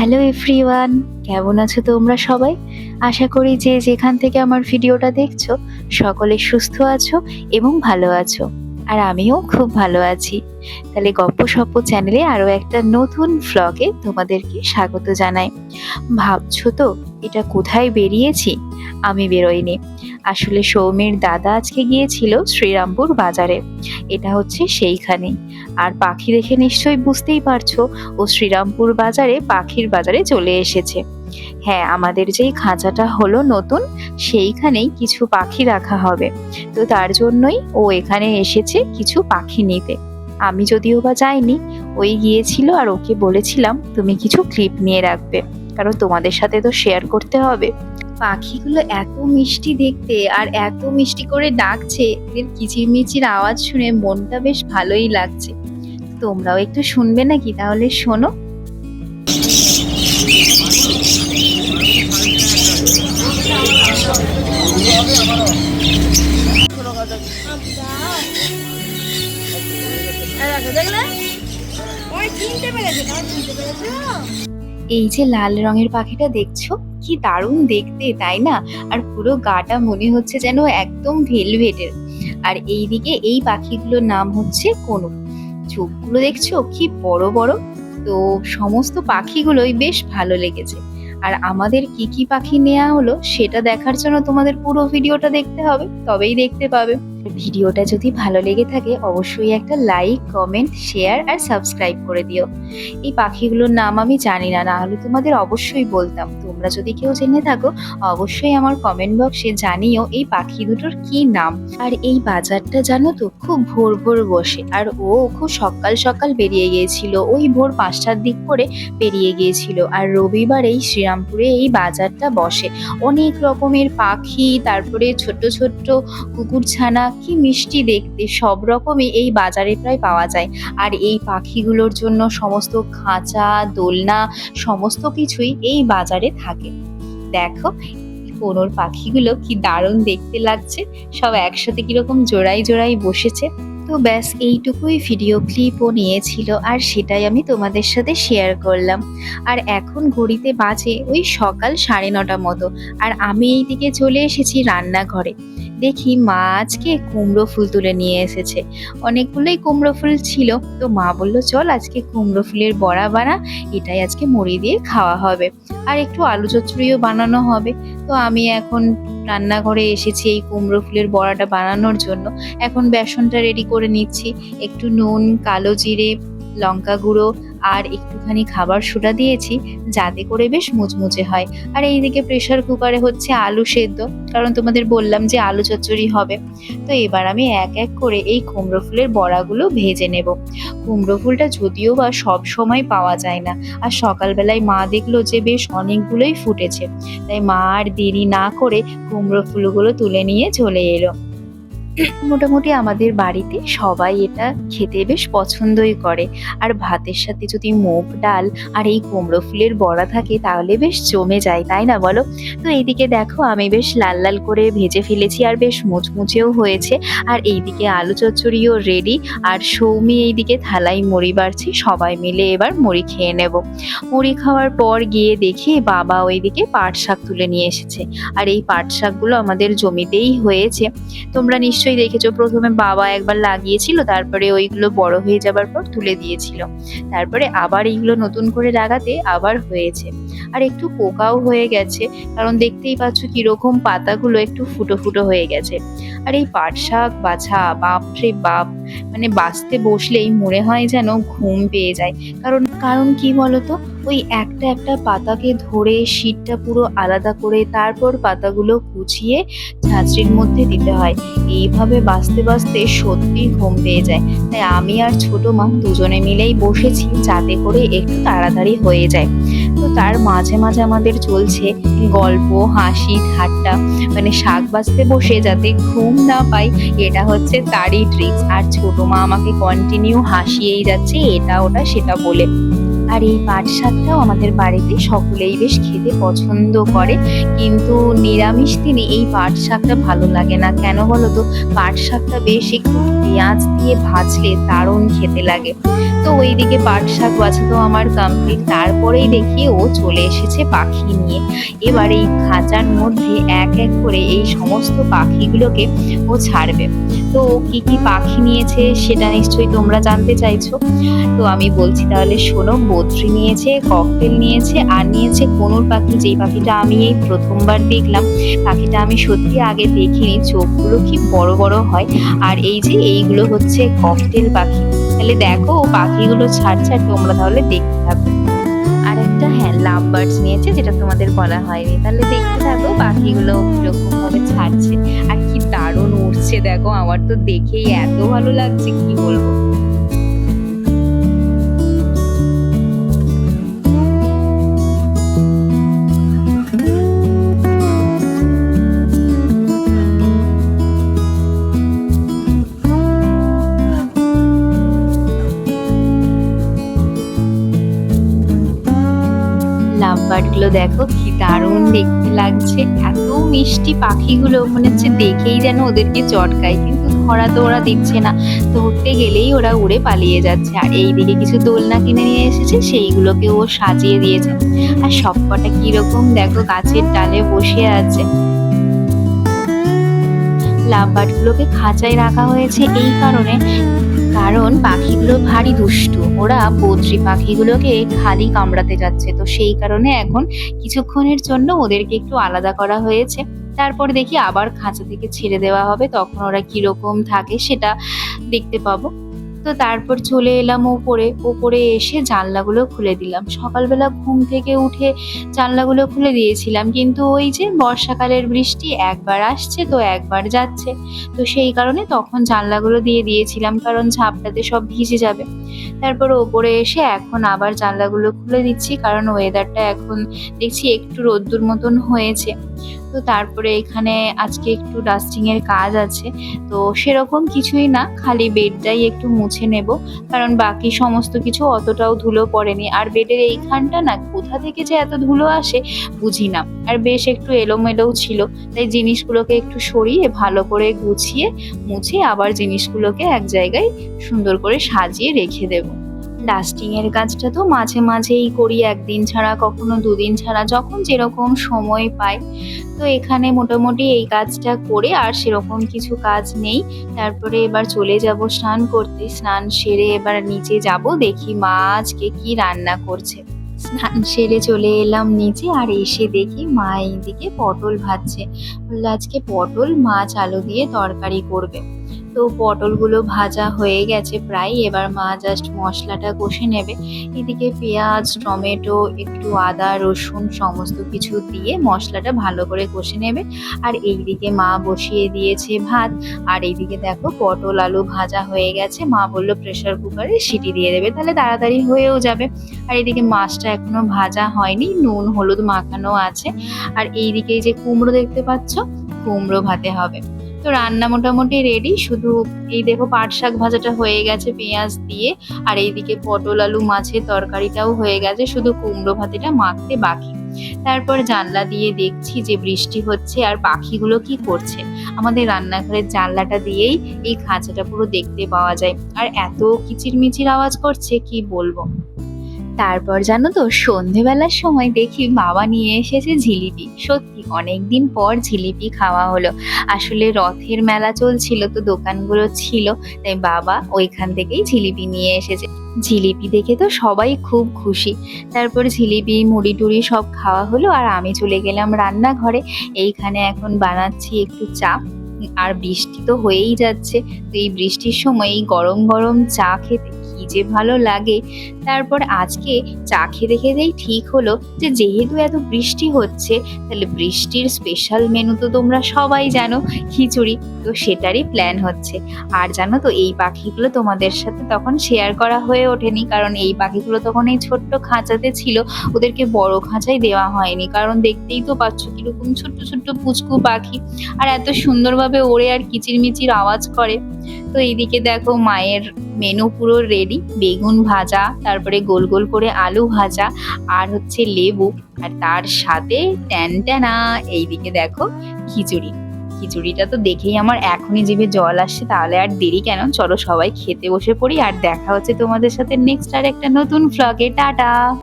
Hello everyone কেমন আছো তোমরা সবাই? আশা করি যে যেখান থেকে আমার ভিডিওটা দেখছ, সকলে সুস্থ আছো এবং ভালো আছো। আর আমিও খুব ভালো আছি। তাহলে গপ্প সপ্প চ্যানেলে আরও একটা নতুন ভ্লগে তোমাদেরকে স্বাগত জানাই। ভাবছ তো এটা কোথায় বেরিয়েছি? আমি বেরোইনি। আসলে সৌমির দাদা আজকে গিয়েছিল শ্রীরামপুর বাজারে। এটা হচ্ছে সেইখানে। আর পাখি দেখে নিশ্চয়ই বুঝতেই পারছ, ও শ্রীরামপুর বাজারে পাখির বাজারে চলে এসেছে। হ্যাঁ আমাদের যেই খাঁচাটা হলো নতুন, সেইখানেই কিছু পাখি রাখা হবে। তো তার জন্যই ও এখানে এসেছে কিছু পাখি নিতে। আমি যদিও বা যাইনি ওই গিয়েছিল আর ওকে বলেছিলাম, তুমি কিছু ক্লিপ নিয়ে রাখবে, কারণ তোমাদের সাথে তো শেয়ার করতে হবে। পাখিগুলো এত মিষ্টি দেখতে আর এত মিষ্টি করে ডাকছে, এদের কিচিরমিচির আওয়াজ শুনে মনটা বেশ ভালোই লাগছে। তোমরাও একটু শুনবে নাকি? তাহলে শোনো। এই যে লাল রঙের পাখিটা দেখছ? কি দারুণ দেখতে, তাই না? আর পুরো গাটা মনে হচ্ছে যেন একদম ভেলভেটের। আর এইদিকে এই পাখিগুলোর নাম হচ্ছে কোনো। চোখগুলো দেখছ? কি বড় বড়। তো সমস্ত পাখিগুলোই বেশ ভালো লেগেছে। আর আমাদের কি কি পাখি নেওয়া হলো, সেটা দেখার জন্য তোমাদের পুরো ভিডিওটা দেখতে হবে, তবেই দেখতে পাবে। ভিডিওটা যদি ভালো লেগে থাকে, অবশ্যই একটা লাইক কমেন্ট শেয়ার আর সাবস্ক্রাইব করে দিও। এই পাখিগুলোর নাম আমি জানি না না হলে তোমাদের অবশ্যই বলতাম। তোমরা যদি কেউ জেনে থাকো, অবশ্যই আমার কমেন্ট বক্সে জানিও এই পাখি দুটোর কি নাম। আর এই বাজারটা জানো তো, খুব ভোর ভোর বসে। আর ও খুব সকাল সকাল বেরিয়ে গিয়েছিল। ওই ভোর পাঁচটার দিক করে বেরিয়ে গিয়েছিল। আর রবিবার এই শ্রীরামপুরে এই বাজারটা বসে। অনেক রকমের পাখি, তারপরে ছোট্ট ছোট্ট কুকুরছানা কি মিষ্টি দেখতে সব রকমই এই বাজারে প্রায় পাওয়া যায়। আর এই পাখিগুলোর জন্য সমস্ত খাঁচা, দোলনা, সমস্ত কিছুই এই বাজারে থাকে। দেখো, কোনোর পাখিগুলো কি দারুণ দেখতে লাগছে। সব একসাথে কীরকম জোড়াই জোড়াই বসেছে। তো ব্যাস, এইটুকুই ভিডিও ক্লিপও নিয়েছিল আর সেটাই আমি তোমাদের সাথে শেয়ার করলাম। আর এখন ঘড়িতে বাজে ওই সকাল সাড়ে নটা মতো। আর আমি এইদিকে চলে এসেছি রান্নাঘরে। দেখি মা আজকে কুমড়ো ফুল তুলে নিয়ে এসেছে। অনেকগুলোই কুমড়ো ফুল ছিল। তো মা বলল, চল আজকে কুমড়ো ফুলের বড়া বানা, এটাই আজকে মুড়ি দিয়ে খাওয়া হবে। আর একটু আলু চচ্চড়িও বানানো হবে। তো আমি এখন রান্নাঘরে এসেছি এই কুমড়ো ফুলের বড়াটা বানানোর জন্য। এখন বেসনটা রেডি করে নিচ্ছি। একটু নুন, কালো জিরে, লঙ্কা গুঁড়ো আর একটুখানি খাবার সোডা দিয়েছি, যাতে করে বেশ মুচমুচে হয়। আর এইদিকে প্রেশার কুকারে হচ্ছে আলু সেদ্ধ, কারণ তোমাদের বললাম যে আলু চচ্চড়ি হবে। তো এবার আমি এক এক করে এই কুমড়ো ফুলের বড়াগুলো ভেজে নেব। কুমড়ো ফুলটা যদিও বা সব সময় পাওয়া যায় না, আর সকালবেলায় মা দেখল যে বেশ অনেকগুলোই ফুটেছে। তাই মা আর দেরি না করে কুমড়ো ফুলগুলো তুলে নিয়ে চলে এলো। মোটামুটি আমাদের বাড়িতে সবাই এটা খেতে বেশ পছন্দই করে। আর ভাতের সাথে যদি মুগ ডাল আর এই কুমড়ো ফুলের বড়া থাকে তাহলে বেশ জমে যায়, তাই না বলো? তো এইদিকে দেখো আমি বেশ লাল লাল করে ভেজে ফেলেছি আর বেশ মুচমুচেও হয়েছে। আর এইদিকে আলু চচ্চড়িও রেডি আর সৌমি এইদিকে থালায় মুড়ি বাড়ছে, সবাই মিলে এবার মুড়ি খেয়ে নেব। মুড়ি খাওয়ার পর গিয়ে দেখি বাবা ওইদিকে পাট শাক তুলে নিয়ে এসেছে। আর এই পাট শাকগুলো আমাদের জমিতেই হয়েছে। তোমরা নিশ্চয়ই দেখেছ, প্রথমে বাবা একবার লাগিয়েছিল, তারপরে ওইগুলো বড় হয়ে যাবার পর তুলে দিয়েছিল। তারপরে আবার এইগুলো নতুন করে লাগাতে আবার হয়েছে। আর একটু পোকাও হয়ে গেছে, কারণ দেখতেই পাচ্ছ কীরকম পাতাগুলো একটু ফুটো ফুটো হয়ে গেছে। আর এই পাট শাক বাছা বাপরে বাপ মানে বাঁচতে বসলেই মনে হয় যেন ঘুম পেয়ে যায়। কারণ কারণ কি বলতো? ওই একটা একটা পাতাকে ধরে শীতটা পুরো আলাদা করে, তারপর পাতাগুলো কুচিয়ে ঝাঁঝরির মধ্যে দিতে হয়। এইভাবে বাঁচতে বাঁচতে সত্যি ঘুম পেয়ে যায়। তাই আমি আর ছোট মা দুজনে মিলেই বসেছি যাতে করে একটু তাড়াতাড়ি হয়ে যায়। তো তার মাঝে মাঝে আমাদের চলছে গল্প, হাসি, ঠাট্টা। মানে শাক বাঁচতে বসে যাতে ঘুম না পাই, এটা হচ্ছে তারই ট্রিক্স আর ছোট মা আমাকে কন্টিনিউ হাসিয়েই যাচ্ছে, এটা, ওটা, সেটা বলে। আর এই পাট শাকটাও আমাদের বাড়িতে সকলেই বেশ খেতে পছন্দ করে। কিন্তু নিরামিষ দিনে এই পাট শাকটা ভালো লাগে না। কেন বলো তো পাট শাকটা বেশ একটু পেঁয়াজ দিয়ে ভাজলে দারুণ খেতে লাগে। তো ওইদিকে পাট শাক বাছা তো আমার কমপ্লিট তারপরেই দেখি ও চলে এসেছে পাখি নিয়ে। এবার এই খাঁচার মধ্যে এক এক করে এই সমস্ত পাখিগুলোকে ও ছাড়বে। তো ও কি কি পাখি নিয়েছে সেটা নিশ্চয়ই তোমরা জানতে চাইছো। তো আমি বলছি তাহলে শোনো বদ্রি নিয়েছে, ককটেল নিয়েছে, আর নিয়েছে কোনুর পাখি। যেই পাখিটা আমি এই প্রথমবার দেখলাম, পাখিটা আমি সত্যি আগে দেখিনি। চোখগুলো কি বড় বড় হয়। আর এই যে এইগুলো হচ্ছে ককটেল পাখি। তাহলে দেখো ও পাখিগুলো ছাড়ছে আর তোমরা তাহলে দেখতে থাকো। আর একটা হ্যাঁ লাভ বার্ডস নিয়েছে যেটা তোমাদের বলা হয়নি। তাহলে দেখতে থাকো পাখিগুলো কীরকম ভাবে ছাড়ছে। আর কি দারুণ উঠছে দেখো, আমার তো দেখেই এত ভালো লাগছে, কি বলব? লাভবার্ডগুলো দেখো কি দারুণ দেখতে লাগছে। এত মিষ্টি পাখিগুলো মনে হচ্ছে দেখেই যেন ওদেরকে চটকায়। কিন্তু ধরা তো ওরা দিচ্ছে না। ধরতে গেলেই ওরা উড়ে পালিয়ে যাচ্ছে। আর এইদিকে কিছু দোলনা কিনে নিয়ে এসেছে, সেইগুলোকে ও সাজিয়ে দিয়েছে। আর সবকটা কীরকম দেখো গাছের ডালে বসে আছে। লাভবার্ডগুলোকে খাঁচায় রাখা হয়েছে। এই কারণে কারণ পাখিগুলো ভারী দুষ্টু। ওরা পোত্রি পাখিগুলোকে খালি কামড়াতে যাচ্ছে। তো সেই কারণে এখন কিছুক্ষণের জন্য ওদেরকে একটু আলাদা করা হয়েছে। তারপর দেখি আবার খাঁচা থেকে ছেড়ে দেওয়া হবে। তখন ওরা কীরকম থাকে সেটা দেখতে পাবো। তো তারপর চলে এলাম ওপরে। ওপরে এসে জানলাগুলো খুলে দিলাম। সকালবেলা ঘুম থেকে উঠে জানলাগুলো খুলে দিয়েছিলাম। কিন্তু ওই যে বর্ষাকালের বৃষ্টি একবার আসছে তো একবার যাচ্ছে। তো সেই কারণে তখন জানলাগুলো দিয়ে দিয়েছিলাম কারণ ঝাপটাতে সব ভিজে যাবে। তারপর ওপরে এসে এখন আবার জানলাগুলো খুলে দিচ্ছি কারণ ওয়েদারটা এখন দেখছি একটু রোদ্দুর মতন হয়েছে। তো তারপরে এখানে আজকে একটু ডাস্টিং এর কাজ আছে। তো সেরকম কিছুই না, খালি বেডটাই একটু মুছে নেব। কারণ বাকি সমস্ত কিছু অতটাও ধুলো পড়েনি। আর বেডের এইখানটা না, কোথা থেকে যে এত ধুলো আসে বুঝি না। আর বেশ একটু এলোমেলোও ছিল। তাই জিনিসগুলোকে একটু সরিয়ে, ভালো করে গুছিয়ে, মুছে আবার জিনিসগুলোকে এক জায়গায় সুন্দর করে সাজিয়ে রেখে দেব। ডাস্টিং এর কাজটা তো মাঝে মাঝেই করি, একদিন ছাড়া, কখনো দুদিন ছাড়া, যখন যেরকম সময় পাই। তো এখানে মোটামুটি এই কাজটা করে আর সেরকম কিছু কাজ নেই। তারপরে এবার চলে যাব স্নান করতে। স্নান সেরে এবার নিচে যাব, দেখি মা আজকে কি রান্না করছে। স্নান সেরে চলে এলাম নিচে আর এসে দেখি মা এইদিকে পটল ভাজছে। বলল, আজকে পটল, মাছ, আলু দিয়ে তরকারি করবে। তো পটলগুলো ভাজা হয়ে গেছে প্রায়। এবার মা জাস্ট মশলাটা কষে নেবে। এদিকে পেঁয়াজ, টমেটো, একটু আদা, রসুন সমস্ত কিছু দিয়ে মশলাটা ভালো করে কষে নেবে। আর এইদিকে মা বসিয়ে দিয়েছে ভাত। আর এইদিকে দেখো পটল আলু ভাজা হয়ে গেছে। মা বলল প্রেসার কুকারে সিটি দিয়ে দেবে, তাহলে তাড়াতাড়ি হয়েও যাবে। আর এদিকে মাছটা এখনও ভাজা হয়নি, নুন, হলুদ মাখানো আছে। আর এইদিকে যে কুমড়ো দেখতে পাচ্ছ, কুমড়ো ভাতে হবে। তো রান্না মোটামুটি রেডি শুধু এই দেখো পাট শাক ভাজাটা হয়ে গেছে পেঁয়াজ দিয়ে, আর এইদিকে পটল, আলু, মাছের তরকারিটাও হয়ে গেছে, শুধু কুমড়ো ভাতেটা মাখতে বাকি। তারপর জানলা দিয়ে দেখছি যে বৃষ্টি হচ্ছে, আর পাখিগুলো কি করছে? আমাদের রান্নাঘরের জানলাটা দিয়েই এই খাঁচাটা পুরো দেখতে পাওয়া যায়। আর এত কিচিরমিচির আওয়াজ করছে, কি বলব? তারপর জানো তো, সন্ধেবেলার সময় দেখি বাবা নিয়ে এসেছে জিলিপি। সত্যি, অনেকদিন পর জিলিপি খাওয়া হলো। আসলে রথের মেলা চলছিল, তো দোকানগুলো ছিল, তাই বাবা ওইখান থেকেই জিলিপি নিয়ে এসেছে। জিলিপি দেখে তো সবাই খুব খুশি। তারপর জিলিপি, মুড়ি টুড়ি সব খাওয়া হলো, আর আমি চলে গেলাম রান্নাঘরে। এইখানে এখন বানাচ্ছি একটু চা। আর বৃষ্টি তো হয়েই যাচ্ছে, তো এই বৃষ্টির সময় এই গরম গরম চা খেতে কি যে ভালো লাগে। তারপর আজকে চা খেতে খেতেই ঠিক হলো যে, যেহেতু এত বৃষ্টি হচ্ছে, তাহলে বৃষ্টির স্পেশাল মেনু তো তোমরা সবাই জানো, খিচুড়ি। তো সেটারই প্ল্যান হচ্ছে। আর জানো তো, এই পাখিগুলো তোমাদের সাথে তখন শেয়ার করা হয়ে ওঠেনি, কারণ এই পাখিগুলো তখন এই ছোট্ট খাঁচাতে ছিল। ওদেরকে বড় খাঁচাই দেওয়া হয়নি, কারণ দেখতেই তো পাচ্ছ কীরকম ছোট্ট ছোট্ট পুচকু পাখি। আর এত সুন্দরভাবে ওড়ে আর কিচিরমিচির আওয়াজ করে। তো এইদিকে দেখো, মায়ের মেনু পুরো রেডি বেগুন ভাজা, তারপরে গোল গোল করে আলু ভাজা, আর হচ্ছে লেবু। আর তার সাথে ট্যান ট্যানা, এইদিকে দেখো, খিচুড়ি। খিচুড়িটা তো দেখেই আমার এখনই জিভে জল আসছে, তাহলে আর দেরি কেন? চলো সবাই খেতে বসে পড়ি, আর দেখা হচ্ছে তোমাদের সাথে নেক্সট আর একটা নতুন ফ্লগে টাটা!